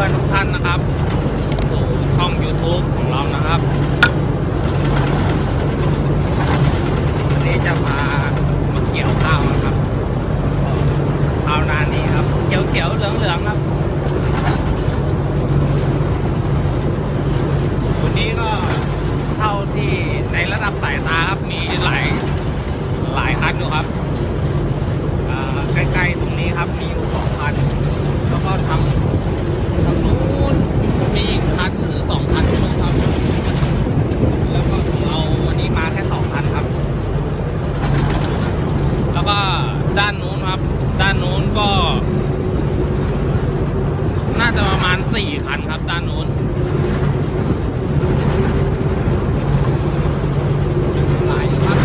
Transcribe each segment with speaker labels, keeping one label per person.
Speaker 1: ื่อนทุกท่านนะครับ สู่ช่อง YouTube ของเรานะครับวันนี้จะพามาเกี่ยวข้าวนะครับข้าวนานี้ครับเขียวๆเหลืองๆครับ ด้านนู้นครับ ด้านนู้นก็ น่าจะประมาณสี่คันครับ ด้านนู้นหลายอยู่ครับ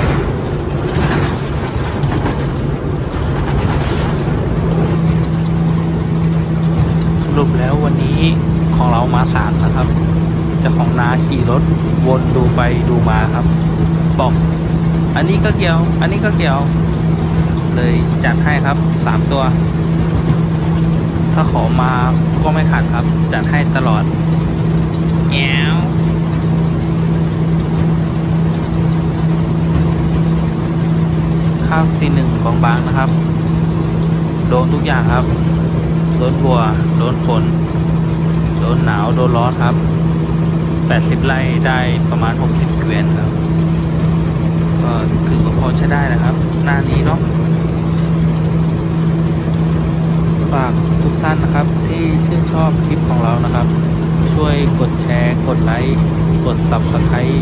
Speaker 2: สรุปแล้ววันนี้ของเรามาสามนะครับจ้าของนาขี่รถวนดูไปดูมาครับ บอก อันนี้ก็เกี่ยว อันนี้ก็เกี่ยว เลยจัดให้ครับสามตัว ถ้าขอมาก็ไม่ขัดครับ จัดให้ตลอดแง้วข้าวซีหนึ่งบางๆนะครับ โดนทุกอย่างครับ โดนบัว โดนฝน โดนหนาว โดนร้อนครับ80ไร่ได้ประมาณ 60เกวียนครับ ก็ถือว่าพอใช้ได้นะครับ หน้านี้เนาะฝากทุกท่านนะครับที่ชื่นชอบคลิปของเรานะครับ ช่วยกดแชร์ กดไลค์กด Subscribe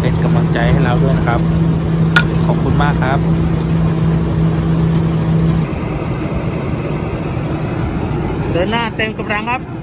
Speaker 2: เป็นกำลังใจให้เราด้วยนะครับ ขอบคุณมากครับเดินหน้าเต็มกำลังครับ